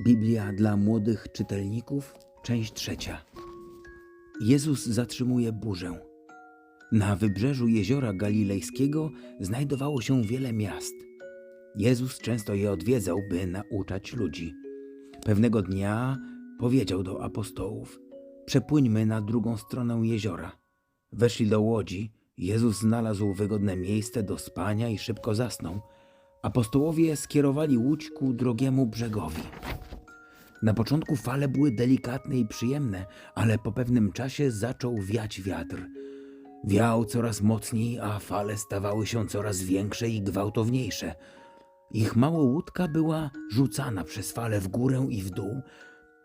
Biblia dla młodych czytelników, część trzecia. Jezus zatrzymuje burzę. Na wybrzeżu jeziora galilejskiego znajdowało się wiele miast. Jezus często je odwiedzał, by nauczać ludzi. Pewnego dnia powiedział do apostołów: Przepłyńmy na drugą stronę jeziora. Weszli do łodzi. Jezus znalazł wygodne miejsce do spania i szybko zasnął. Apostołowie skierowali łódź ku drogiemu brzegowi. Na początku fale były delikatne i przyjemne, ale po pewnym czasie zaczął wiać wiatr. Wiał coraz mocniej, a fale stawały się coraz większe i gwałtowniejsze. Ich mała łódka była rzucana przez fale w górę i w dół,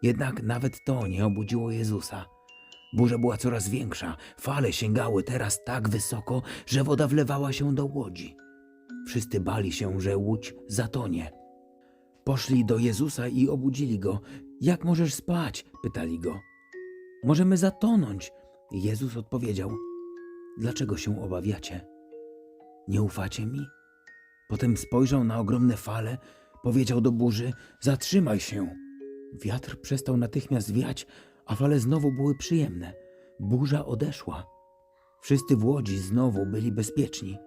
jednak nawet to nie obudziło Jezusa. Burza była coraz większa, fale sięgały teraz tak wysoko, że woda wlewała się do łodzi. Wszyscy bali się, że łódź zatonie. Poszli do Jezusa i obudzili go. Jak możesz spać? pytali go. Możemy zatonąć. Jezus odpowiedział: Dlaczego się obawiacie? Nie ufacie mi? Potem spojrzał na ogromne fale, powiedział do burzy: Zatrzymaj się. Wiatr przestał natychmiast wiać, a fale znowu były przyjemne. Burza odeszła. Wszyscy w łodzi znowu byli bezpieczni.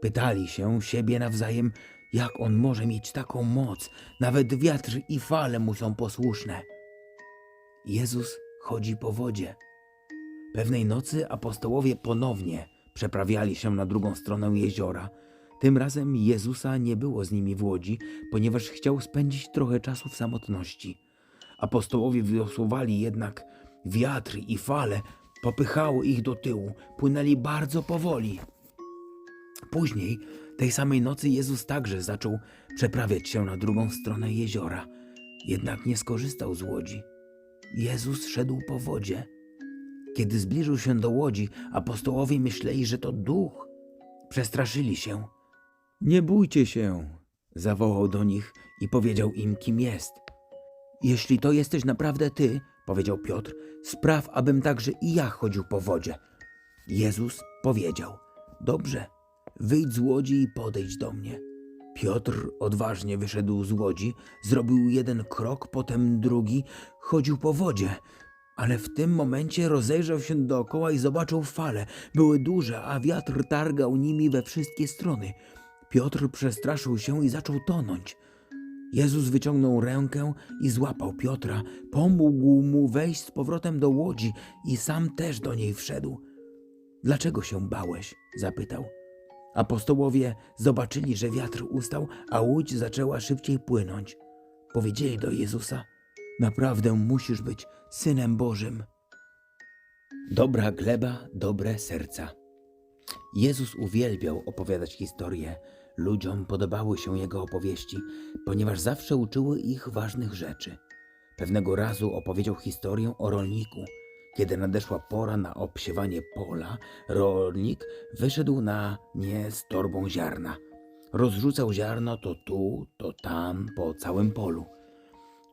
Pytali się siebie nawzajem, jak on może mieć taką moc? Nawet wiatr i fale mu są posłuszne. Jezus chodzi po wodzie. Pewnej nocy apostołowie ponownie przeprawiali się na drugą stronę jeziora. Tym razem Jezusa nie było z nimi w łodzi, ponieważ chciał spędzić trochę czasu w samotności. Apostołowie wiosłowali jednak wiatr i fale popychały ich do tyłu, płynęli bardzo powoli. Później, tej samej nocy, Jezus także zaczął przeprawiać się na drugą stronę jeziora, jednak nie skorzystał z łodzi. Jezus szedł po wodzie. Kiedy zbliżył się do łodzi, apostołowie myśleli, że to duch. Przestraszyli się. Nie bójcie się, zawołał do nich i powiedział im, kim jest. Jeśli to jesteś naprawdę ty, powiedział Piotr, spraw, abym także i ja chodził po wodzie. Jezus powiedział: Dobrze, wyjdź z łodzi i podejdź do mnie. Piotr odważnie wyszedł z łodzi, zrobił jeden krok, potem drugi, chodził po wodzie. Ale w tym momencie rozejrzał się dookoła i zobaczył fale. Były duże, a wiatr targał nimi we wszystkie strony. Piotr przestraszył się i zaczął tonąć. Jezus wyciągnął rękę i złapał Piotra, pomógł mu wejść z powrotem do łodzi i sam też do niej wszedł. Dlaczego się bałeś? zapytał. Apostołowie zobaczyli, że wiatr ustał, a łódź zaczęła szybciej płynąć. Powiedzieli do Jezusa: Naprawdę musisz być synem Bożym. Dobra gleba, dobre serca. Jezus uwielbiał opowiadać historie. Ludziom podobały się jego opowieści, ponieważ zawsze uczyły ich ważnych rzeczy. Pewnego razu opowiedział historię o rolniku. Kiedy nadeszła pora na obsiewanie pola, rolnik wyszedł na nie z torbą ziarna. Rozrzucał ziarno to tu, to tam, po całym polu.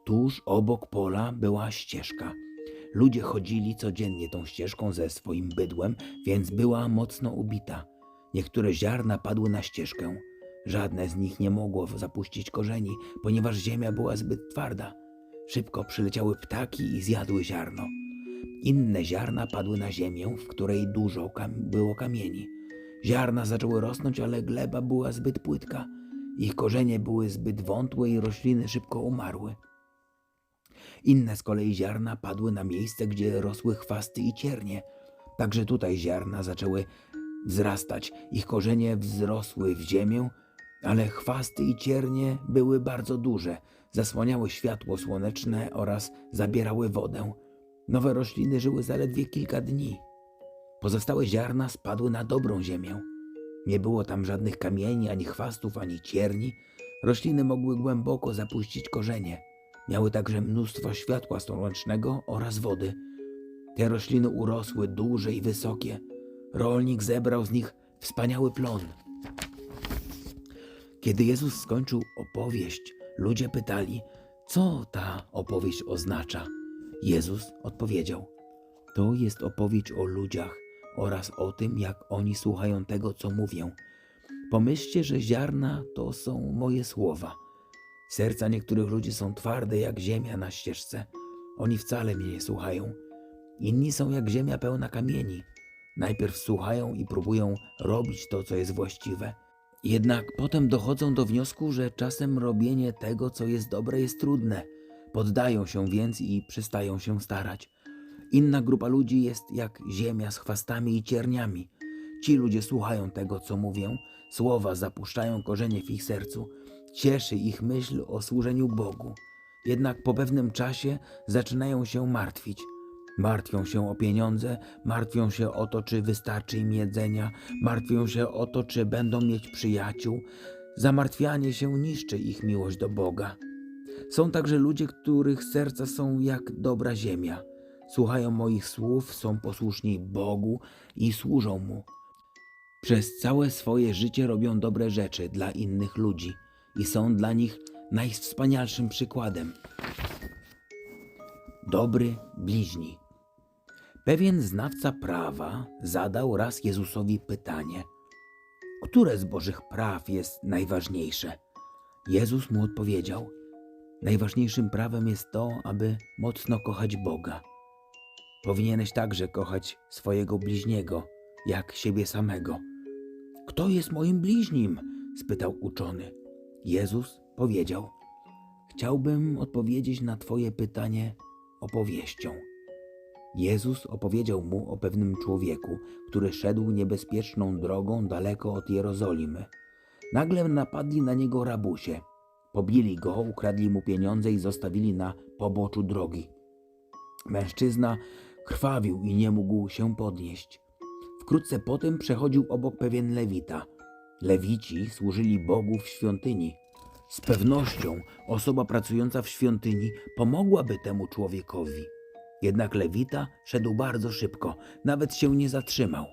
Tuż obok pola była ścieżka. Ludzie chodzili codziennie tą ścieżką ze swoim bydłem, więc była mocno ubita. Niektóre ziarna padły na ścieżkę. Żadne z nich nie mogło zapuścić korzeni, ponieważ ziemia była zbyt twarda. Szybko przyleciały ptaki i zjadły ziarno. Inne ziarna padły na ziemię, w której dużo kam było kamieni. Ziarna zaczęły rosnąć, ale gleba była zbyt płytka. Ich korzenie były zbyt wątłe i rośliny szybko umarły. Inne z kolei ziarna padły na miejsce, gdzie rosły chwasty i ciernie. Także tutaj ziarna zaczęły wzrastać. Ich korzenie wzrosły w ziemię, ale chwasty i ciernie były bardzo duże, zasłaniały światło słoneczne oraz zabierały wodę. Nowe rośliny żyły zaledwie kilka dni. Pozostałe ziarna spadły na dobrą ziemię. Nie było tam żadnych kamieni, ani chwastów, ani cierni. Rośliny mogły głęboko zapuścić korzenie. Miały także mnóstwo światła słonecznego oraz wody. Te rośliny urosły duże i wysokie. Rolnik zebrał z nich wspaniały plon. Kiedy Jezus skończył opowieść, ludzie pytali, co ta opowieść oznacza. Jezus odpowiedział: To jest opowieść o ludziach oraz o tym, jak oni słuchają tego, co mówię. Pomyślcie, że ziarna to są moje słowa. Serca niektórych ludzi są twarde jak ziemia na ścieżce. Oni wcale mnie nie słuchają. Inni są jak ziemia pełna kamieni. Najpierw słuchają i próbują robić to, co jest właściwe. Jednak potem dochodzą do wniosku, że czasem robienie tego, co jest dobre, jest trudne. Poddają się więc i przestają się starać. Inna grupa ludzi jest jak ziemia z chwastami i cierniami. Ci ludzie słuchają tego, co mówię, słowa zapuszczają korzenie w ich sercu, cieszy ich myśl o służeniu Bogu. Jednak po pewnym czasie zaczynają się martwić. Martwią się o pieniądze, martwią się o to, czy wystarczy im jedzenia, martwią się o to, czy będą mieć przyjaciół. Zamartwianie się niszczy ich miłość do Boga. Są także ludzie, których serca są jak dobra ziemia. Słuchają moich słów, są posłuszni Bogu i służą Mu. Przez całe swoje życie robią dobre rzeczy dla innych ludzi i są dla nich najwspanialszym przykładem. Dobry bliźni. Pewien znawca prawa zadał raz Jezusowi pytanie: Które z Bożych praw jest najważniejsze? Jezus mu odpowiedział: Najważniejszym prawem jest to, aby mocno kochać Boga. Powinieneś także kochać swojego bliźniego, jak siebie samego. Kto jest moim bliźnim? spytał uczony. Jezus powiedział: Chciałbym odpowiedzieć na Twoje pytanie opowieścią. Jezus opowiedział mu o pewnym człowieku, który szedł niebezpieczną drogą daleko od Jerozolimy. Nagle napadli na niego rabusie. Pobili go, ukradli mu pieniądze i zostawili na poboczu drogi. Mężczyzna krwawił i nie mógł się podnieść. Wkrótce potem przechodził obok pewien lewita. Lewici służyli Bogu w świątyni. Z pewnością osoba pracująca w świątyni pomogłaby temu człowiekowi. Jednak lewita szedł bardzo szybko, nawet się nie zatrzymał.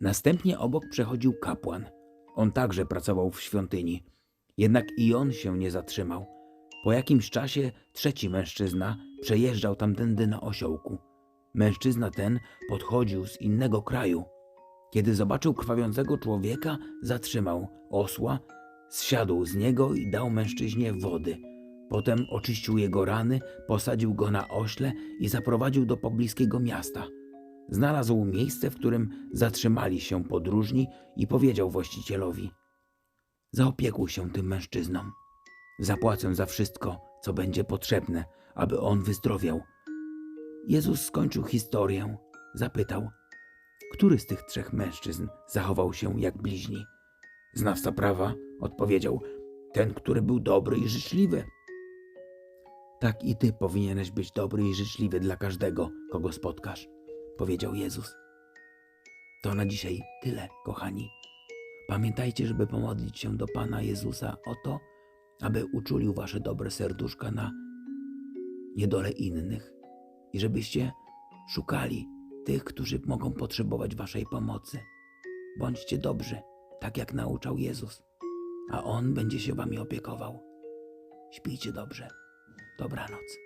Następnie obok przechodził kapłan. On także pracował w świątyni. Jednak i on się nie zatrzymał. Po jakimś czasie trzeci mężczyzna przejeżdżał tamtędy na osiołku. Mężczyzna ten podchodził z innego kraju. Kiedy zobaczył krwawiącego człowieka, zatrzymał osła, zsiadł z niego i dał mężczyźnie wody. Potem oczyścił jego rany, posadził go na ośle i zaprowadził do pobliskiego miasta. Znalazł miejsce, w którym zatrzymali się podróżni i powiedział właścicielowi: Zaopiekuj się tym mężczyzną. Zapłacę za wszystko, co będzie potrzebne, aby on wyzdrowiał. Jezus skończył historię. Zapytał: Który z tych trzech mężczyzn zachował się jak bliźni? Znawca prawa odpowiedział: Ten, który był dobry i życzliwy. Tak i ty powinieneś być dobry i życzliwy dla każdego, kogo spotkasz, powiedział Jezus. To na dzisiaj tyle, kochani. Pamiętajcie, żeby pomodlić się do Pana Jezusa o to, aby uczulił wasze dobre serduszka na niedole innych i żebyście szukali tych, którzy mogą potrzebować waszej pomocy. Bądźcie dobrzy, tak jak nauczał Jezus, a On będzie się wami opiekował. Śpijcie dobrze. Dobranoc.